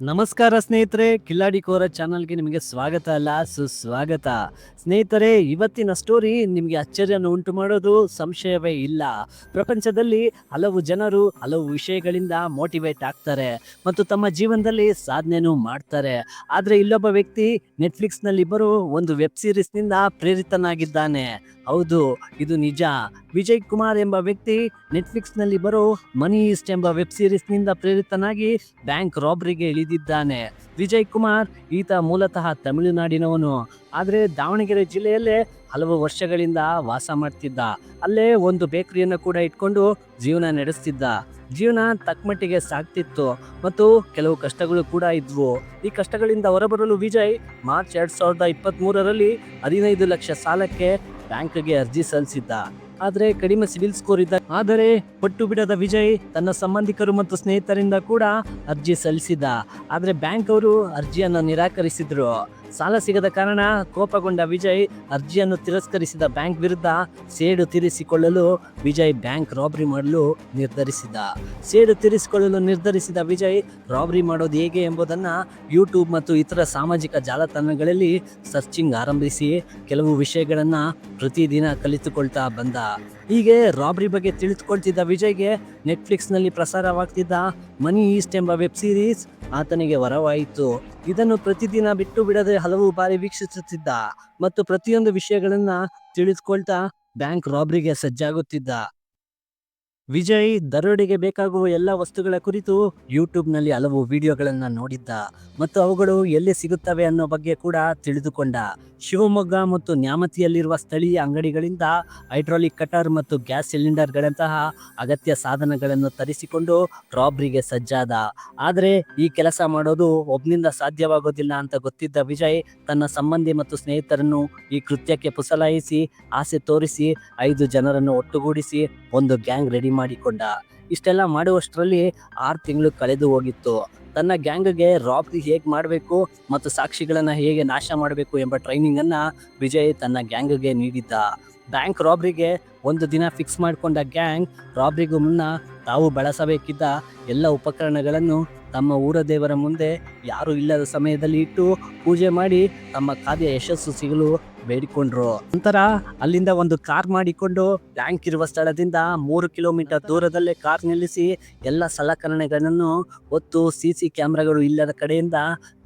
ನಮಸ್ಕಾರ ಸ್ನೇಹಿತರೆ ಕಿಲ್ಲಾಡಿ ಕೋರ ಚಾನಲ್ಗೆ ನಿಮಗೆ ಸ್ವಾಗತ ಅಲ್ಲ, ಸುಸ್ವಾಗತ. ಸ್ನೇಹಿತರೆ, ಇವತ್ತಿನ ಸ್ಟೋರಿ ನಿಮಗೆ ಅಚ್ಚರಿಯನ್ನು ಉಂಟು ಮಾಡೋದು, ಸಂಶಯವೇ ಇಲ್ಲ. ಪ್ರಪಂಚದಲ್ಲಿ ಹಲವು ಜನರು ಹಲವು ವಿಷಯಗಳಿಂದ ಮೋಟಿವೇಟ್ ಆಗ್ತಾರೆ ಮತ್ತು ತಮ್ಮ ಜೀವನದಲ್ಲಿ ಸಾಧನೆನೂ ಮಾಡ್ತಾರೆ. ಆದರೆ ಇಲ್ಲೊಬ್ಬ ವ್ಯಕ್ತಿ ನೆಟ್ಫ್ಲಿಕ್ಸ್ನಲ್ಲಿ ಬರೋ ಒಂದು ವೆಬ್ ಸೀರೀಸ್ನಿಂದ ಪ್ರೇರಿತನಾಗಿದ್ದಾನೆ. ಹೌದು, ಇದು ನಿಜ. ವಿಜಯ್ ಕುಮಾರ್ ಎಂಬ ವ್ಯಕ್ತಿ ನೆಟ್ಫ್ಲಿಕ್ಸ್ನಲ್ಲಿ ಬರೋ ಮನಿ ಈಸ್ಟ್ ಎಂಬ ವೆಬ್ ಸೀರೀಸ್ನಿಂದ ಪ್ರೇರಿತನಾಗಿ ಬ್ಯಾಂಕ್ ರಾಬ್ರಿಗೆ ಇಳಿದಿದ್ದಾನೆ ವಿಜಯ್ ಕುಮಾರ್, ಈತ ಮೂಲತಃ ತಮಿಳುನಾಡಿನವನು. ಆದರೆ ದಾವಣಗೆರೆ ಜಿಲ್ಲೆಯಲ್ಲೇ ಹಲವು ವರ್ಷಗಳಿಂದ ವಾಸ ಮಾಡ್ತಿದ್ದ. ಅಲ್ಲೇ ಒಂದು ಬೇಕರಿಯನ್ನು ಕೂಡ ಇಟ್ಕೊಂಡು ಜೀವನ ನಡೆಸ್ತಿದ್ದ. ಜೀವನ ತಕ್ಕಮಟ್ಟಿಗೆ ಸಾಕ್ತಿತ್ತು ಮತ್ತು ಕೆಲವು ಕಷ್ಟಗಳು ಕೂಡ ಇದ್ವು. ಈ ಕಷ್ಟಗಳಿಂದ ಹೊರಬರಲು ವಿಜಯ್ ಮಾರ್ಚ್ ಎರಡು ಸಾವಿರದ ಇಪ್ಪತ್ತ್ ಹದಿನೈದು ಲಕ್ಷ ಸಾಲಕ್ಕೆ ಬ್ಯಾಂಕ್ಗೆ ಅರ್ಜಿ ಸಲ್ಲಿಸಿದ್ದ. ಆದರೆ ಕಡಿಮೆ ಸಿವಿಲ್ ಸ್ಕೋರ್ ಇದ್ದ ಆದರೆ ಪಟ್ಟು ಬಿಡದ ವಿಜಯ್ ತನ್ನ ಸಂಬಂಧಿಕರು ಮತ್ತು ಸ್ನೇಹಿತರಿಂದ ಕೂಡ ಅರ್ಜಿ ಸಲ್ಲಿಸಿದ ಆದರೆ ಬ್ಯಾಂಕ್ ಅವರು ಅರ್ಜಿಯನ್ನು ನಿರಾಕರಿಸಿದ್ರು. ಸಾಲ ಸಿಗದ ಕಾರಣ ಕೋಪಗೊಂಡ ವಿಜಯ್ ಅರ್ಜಿಯನ್ನು ತಿರಸ್ಕರಿಸಿದ ಬ್ಯಾಂಕ್ ವಿರುದ್ಧ ಸೇಡು ತೀರಿಸಿಕೊಳ್ಳಲು ವಿಜಯ್ ಬ್ಯಾಂಕ್ ರಾಬರಿ ಮಾಡಲು ನಿರ್ಧರಿಸಿದ ಸೇಡು ತೀರಿಸಿಕೊಳ್ಳಲು ನಿರ್ಧರಿಸಿದ ವಿಜಯ್ ರಾಬರಿ ಮಾಡೋದು ಹೇಗೆ ಎಂಬುದನ್ನು ಯೂಟ್ಯೂಬ್ ಮತ್ತು ಇತರ ಸಾಮಾಜಿಕ ಜಾಲತಾಣಗಳಲ್ಲಿ ಸರ್ಚಿಂಗ್ ಆರಂಭಿಸಿ ಕೆಲವು ವಿಷಯಗಳನ್ನು ಪ್ರತಿದಿನ ಕಲಿತುಕೊಳ್ತಾ ಬಂದ. ಹೀಗೆ ರಾಬ್ರಿ ಬಗ್ಗೆ ತಿಳಿದುಕೊಳ್ತಿದ್ದ ವಿಜಯ್ಗೆ ನೆಟ್ಫ್ಲಿಕ್ಸ್ನಲ್ಲಿ ಪ್ರಸಾರವಾಗ್ತಿದ್ದ ಮನಿ ಈಸ್ಟ್ ಎಂಬ ವೆಬ್ ಸೀರೀಸ್ ಆತನಿಗೆ ವರವಾಯಿತು. ಇದನ್ನು ಪ್ರತಿದಿನ ಬಿಟ್ಟು ಬಿಡದೆ ಹಲವು ಬಾರಿ ವೀಕ್ಷಿಸುತ್ತಿದ್ದ ಮತ್ತು ಪ್ರತಿಯೊಂದು ವಿಷಯಗಳನ್ನ ತಿಳಿದುಕೊಳ್ತಾ ಬ್ಯಾಂಕ್ ರಾಬ್ರಿಗೆ ಸಜ್ಜಾಗುತ್ತಿದ್ದ. ವಿಜಯ್ ದರೋಡೆಗೆ ಬೇಕಾಗುವ ಎಲ್ಲ ವಸ್ತುಗಳ ಕುರಿತು ಯೂಟ್ಯೂಬ್ನಲ್ಲಿ ಹಲವು ವಿಡಿಯೋಗಳನ್ನು ನೋಡಿದ್ದ ಮತ್ತು ಅವುಗಳು ಎಲ್ಲಿ ಸಿಗುತ್ತವೆ ಅನ್ನೋ ಬಗ್ಗೆ ಕೂಡ ತಿಳಿದುಕೊಂಡ. ಶಿವಮೊಗ್ಗ ಮತ್ತು ನ್ಯಾಮತಿಯಲ್ಲಿರುವ ಸ್ಥಳೀಯ ಅಂಗಡಿಗಳಿಂದ ಹೈಡ್ರಾಲಿಕ್ ಕಟರ್ ಮತ್ತು ಗ್ಯಾಸ್ ಸಿಲಿಂಡರ್ಗಳಂತಹ ಅಗತ್ಯ ಸಾಧನಗಳನ್ನು ತರಿಸಿಕೊಂಡು ರಾಬ್ರಿಗೆ ಸಜ್ಜಾದ. ಆದರೆ ಈ ಕೆಲಸ ಮಾಡೋದು ಒಬ್ಬನಿಂದ ಸಾಧ್ಯವಾಗೋದಿಲ್ಲ ಅಂತ ಗೊತ್ತಿದ್ದ ವಿಜಯ್ ತನ್ನ ಸಂಬಂಧಿ ಮತ್ತು ಸ್ನೇಹಿತರನ್ನು ಈ ಕೃತ್ಯಕ್ಕೆ ಪುಸಲಾಯಿಸಿ, ಆಸೆ ತೋರಿಸಿ, ಐದು ಜನರನ್ನು ಒಟ್ಟುಗೂಡಿಸಿ ಒಂದು ಗ್ಯಾಂಗ್ ರೆಡಿ ಮಾಡಿಕೊಂಡ. ಇಷ್ಟೆಲ್ಲ ಮಾಡುವಷ್ಟರಲ್ಲಿ ಆರು ತಿಂಗಳು ಕಳೆದು ಹೋಗಿತ್ತು. ತನ್ನ ಗ್ಯಾಂಗ್ಗೆ ರಾಬ್ರಿ ಹೇಗೆ ಮಾಡಬೇಕು ಮತ್ತು ಸಾಕ್ಷಿಗಳನ್ನು ಹೇಗೆ ನಾಶ ಮಾಡಬೇಕು ಎಂಬ ಟ್ರೈನಿಂಗನ್ನು ವಿಜಯ್ ತನ್ನ ಗ್ಯಾಂಗ್ಗೆ ನೀಡಿದ್ದ. ಬ್ಯಾಂಕ್ ರಾಬ್ರಿಗೆ ಒಂದು ದಿನ ಫಿಕ್ಸ್ ಮಾಡಿಕೊಂಡ ಗ್ಯಾಂಗ್ ರಾಬ್ರಿಗೂ ಮುನ್ನ ತಾವು ಬಳಸಬೇಕಿದ್ದ ಎಲ್ಲ ಉಪಕರಣಗಳನ್ನು ತಮ್ಮ ಊರ ದೇವರ ಮುಂದೆ ಯಾರು ಇಲ್ಲದ ಸಮಯದಲ್ಲಿ ಇಟ್ಟು ಪೂಜೆ ಮಾಡಿ ತಮ್ಮ ಕಾರ್ಯ ಯಶಸ್ಸು ಸಿಗಲು ಬೇಡಿಕೊಂಡ್ರು. ನಂತರ ಅಲ್ಲಿಂದ ಒಂದು ಕಾರ್ ಮಾಡಿಕೊಂಡು ಬ್ಯಾಂಕ್ ಇರುವ ಸ್ಥಳದಿಂದ ಮೂರು ಕಿಲೋಮೀಟರ್ ದೂರದಲ್ಲೇ ಕಾರ್ ನಿಲ್ಲಿಸಿ ಎಲ್ಲ ಸಲಕರಣೆಗಳನ್ನು ಹೊತ್ತು ಸಿ ಸಿ ಕ್ಯಾಮ್ರಾಗಳು ಇಲ್ಲದ ಕಡೆಯಿಂದ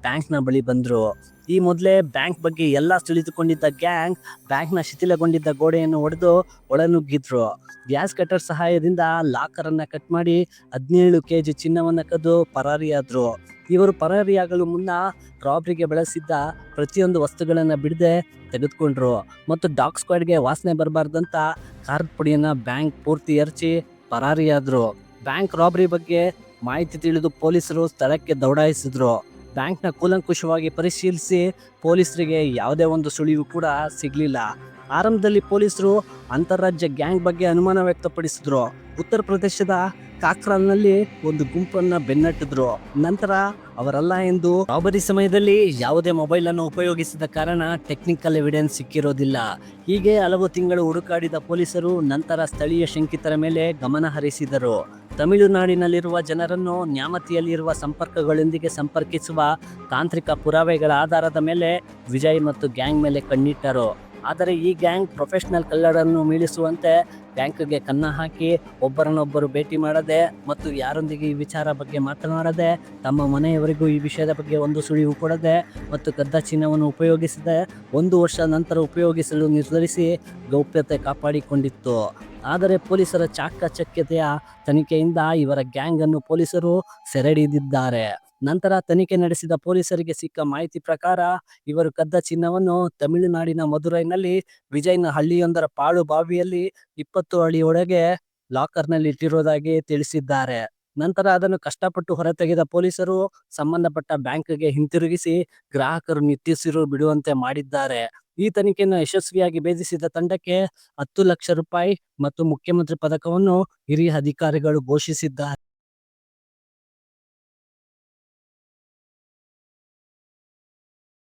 ಬ್ಯಾಂಕ್ನ ಬಳಿ ಬಂದರು. ಈ ಮೊದಲೇ ಬ್ಯಾಂಕ್ ಬಗ್ಗೆ ಎಲ್ಲ ತಿಳಿದುಕೊಂಡಿದ್ದ ಗ್ಯಾಂಗ್ ಬ್ಯಾಂಕ್ನ ಶಿಥಿಲಗೊಂಡಿದ್ದ ಗೋಡೆಯನ್ನು ಒಡೆದು ಒಳನುಗ್ಗಿದ್ರು. ಗ್ಯಾಸ್ ಕಟರ್ ಸಹಾಯದಿಂದ ಲಾಕರನ್ನು ಕಟ್ ಮಾಡಿ ಹದಿನೇಳು ಕೆ ಜಿ ಚಿನ್ನವನ್ನು ಕದ್ದು ಪರಾರಿಯಾದರು. ಇವರು ಪರಾರಿಯಾಗಲು ಮುನ್ನ ರಾಬ್ರಿಗೆ ಬಳಸಿದ್ದ ಪ್ರತಿಯೊಂದು ವಸ್ತುಗಳನ್ನು ಬಿಡದೆ ತೆಗೆದುಕೊಂಡ್ರು. ಮತ್ತು ಡಾಕ್ ಸ್ಕ್ವಾಡ್ಗೆ ವಾಸನೆ ಬರಬಾರ್ದಂತ ಖಾರದ ಪುಡಿಯನ್ನು ಬ್ಯಾಂಕ್ ಪೂರ್ತಿ ಎರಚಿ ಪರಾರಿಯಾದರು. ಬ್ಯಾಂಕ್ ರಾಬ್ರಿ ಬಗ್ಗೆ ಮಾಹಿತಿ ತಿಳಿದು ಪೊಲೀಸರು ಸ್ಥಳಕ್ಕೆ ದೌಡಾಯಿಸಿದ್ರು. ಬ್ಯಾಂಕ್ನ ಕೂಲಂಕುಷವಾಗಿ ಪರಿಶೀಲಿಸಿ ಪೊಲೀಸರಿಗೆ ಯಾವುದೇ ಒಂದು ಸುಳಿವು ಕೂಡ ಸಿಗಲಿಲ್ಲ. ಆರಂಭದಲ್ಲಿ ಪೊಲೀಸರು ಅಂತಾರಾಜ್ಯ ಗ್ಯಾಂಗ್ ಬಗ್ಗೆ ಅನುಮಾನ ವ್ಯಕ್ತಪಡಿಸಿದ್ರು. ಉತ್ತರ ಪ್ರದೇಶದ ಕಾಕ್ರಾಲ್ನಲ್ಲಿ ಒಂದು ಗುಂಪನ್ನ ಬೆನ್ನಟ್ಟಿದ್ರು. ನಂತರ ಅವರಲ್ಲ ಎಂದು ರಾಬರಿ ಸಮಯದಲ್ಲಿ ಯಾವುದೇ ಮೊಬೈಲ್ ಅನ್ನು ಉಪಯೋಗಿಸಿದ ಕಾರಣ ಟೆಕ್ನಿಕಲ್ ಎವಿಡೆನ್ಸ್ ಸಿಕ್ಕಿರೋದಿಲ್ಲ. ಹೀಗೆ ಹಲವು ತಿಂಗಳು ಹುಡುಕಾಡಿದ ಪೊಲೀಸರು ನಂತರ ಸ್ಥಳೀಯ ಶಂಕಿತರ ಮೇಲೆ ಗಮನ ಹರಿಸಿದರು. ತಮಿಳುನಾಡಿನಲ್ಲಿರುವ ಜನರನ್ನು ನ್ಯಾಮತಿಯಲ್ಲಿರುವ ಸಂಪರ್ಕಗಳೊಂದಿಗೆ ಸಂಪರ್ಕಿಸುವ ತಾಂತ್ರಿಕ ಪುರಾವೆಗಳ ಆಧಾರದ ಮೇಲೆ ವಿಜಯ್ ಮತ್ತು ಗ್ಯಾಂಗ್ ಮೇಲೆ ಕಣ್ಣಿಟ್ಟರು. ಆದರೆ ಈ ಗ್ಯಾಂಗ್ ಪ್ರೊಫೆಷನಲ್ ಕಲ್ಲರನ್ನು ಮೀಳಿಸುವಂತೆ ಬ್ಯಾಂಕ್ಗೆ ಕನ್ನ ಹಾಕಿ ಒಬ್ಬರನ್ನೊಬ್ಬರು ಭೇಟಿ ಮಾಡದೆ ಮತ್ತು ಯಾರೊಂದಿಗೆ ಈ ವಿಚಾರ ಬಗ್ಗೆ ಮಾತನಾಡದೆ ತಮ್ಮ ಮನೆಯವರಿಗೂ ಈ ವಿಷಯದ ಬಗ್ಗೆ ಒಂದು ಸುಳಿವು ಕೊಡದೆ ಮತ್ತು ಕದ್ದ ಚಿನ್ನವನ್ನು ಉಪಯೋಗಿಸದೆ ಒಂದು ವರ್ಷ ನಂತರ ಉಪಯೋಗಿಸಲು ನಿರ್ಧರಿಸಿ ಗೌಪ್ಯತೆ ಕಾಪಾಡಿಕೊಂಡಿತ್ತು. ಆದರೆ ಪೊಲೀಸರ ಚಾಕಚಕ್ಯತೆಯ ತನಿಖೆಯಿಂದ ಇವರ ಗ್ಯಾಂಗನ್ನು ಪೊಲೀಸರು ಸೆರೆಹಿಡಿದಿದ್ದಾರೆ ನಂತರ ತನಿಖೆ ನಡೆಸಿದ ಪೊಲೀಸರಿಗೆ ಸಿಕ್ಕ ಮಾಹಿತಿ ಪ್ರಕಾರ, ಇವರು ಕದ್ದ ಚಿನ್ನವನ್ನು ತಮಿಳುನಾಡಿನ ಮಧುರೈನಲ್ಲಿ ವಿಜಯ್ನ ಹಳ್ಳಿಯೊಂದರ ಪಾಳು ಬಾವಿಯಲ್ಲಿ ಇಪ್ಪತ್ತು ಹಳ್ಳಿಯೊಳಗೆ ಲಾಕರ್ನಲ್ಲಿ ಇಟ್ಟಿರೋದಾಗಿ ತಿಳಿಸಿದ್ದಾರೆ. ನಂತರ ಅದನ್ನು ಕಷ್ಟಪಟ್ಟು ಹೊರತೆಗೆದ ಪೊಲೀಸರು ಸಂಬಂಧಪಟ್ಟ ಬ್ಯಾಂಕ್ಗೆ ಹಿಂತಿರುಗಿಸಿ ಗ್ರಾಹಕರು ನಿತ್ಯಸಿರು ಬಿಡುವಂತೆ ಮಾಡಿದ್ದಾರೆ. ಈ ತನಿಖೆಯನ್ನು ಯಶಸ್ವಿಯಾಗಿ ಭೇದಿಸಿದ ತಂಡಕ್ಕೆ ಹತ್ತು ಲಕ್ಷ ರೂಪಾಯಿ ಮತ್ತು ಮುಖ್ಯಮಂತ್ರಿ ಪದಕವನ್ನು ಹಿರಿಯ ಅಧಿಕಾರಿಗಳು ಘೋಷಿಸಿದ್ದಾರೆ.